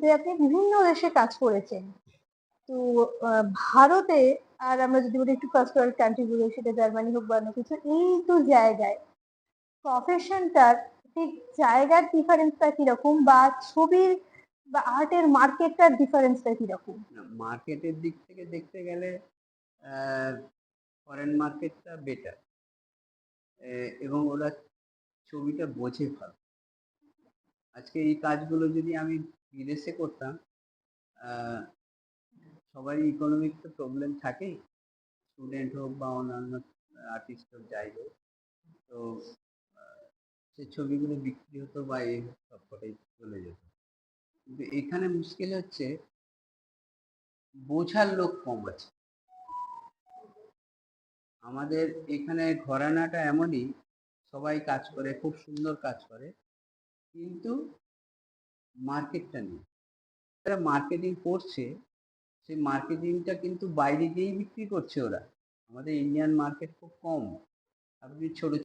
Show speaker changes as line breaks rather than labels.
যে আপনি বিভিন্ন দেশে কাজ করেছেন। তো ভারতে আর আমরা যদি বলি একটু ফার্স্ট ওয়ার্ল্ড কান্ট্রি গুলো সেটা জার্মানি হোক বা অন্য কিছু, এই তো জায়গায় প্রফেশনটার ঠিক জায়গার ডিফারেন্সটা কীরকম বা ছবির বা আর্টের মার্কেটটার ডিফারেন্সটা কীরকম?
মার্কেটের দিক থেকে দেখতে গেলে ফরেন মার্কেটটা বেটার এবং ওরা ছবিটা বোঝে ভালো। আজকে এই কাজগুলো যদি আমি বিদেশে করতাম আহ, সবারই ইকোনমিক তো প্রবলেম থাকেই। স্টুডেন্ট হোক বা অন্যান্য আর্টিস্ট হোক যাই হোক। তো সে ছবিগুলো বিক্রি হতো বা এই সবকটাই চলে যেত। কিন্তু এখানে মুশকিল হচ্ছে বোঝার লোক কম আছে। আমাদের এখানে ঘরানাটা এমনই সবাই কাজ করে খুব সুন্দর কাজ করে। কিন্তু মার্কেটটা নেই যারা মার্কেটিং করছে, সেই মার্কেটিংটা কিন্তু বাইরে গিয়েই বিক্রি করছে ওরা। আমাদের ইন্ডিয়ান মার্কেট খুব কম। আপনি ছোট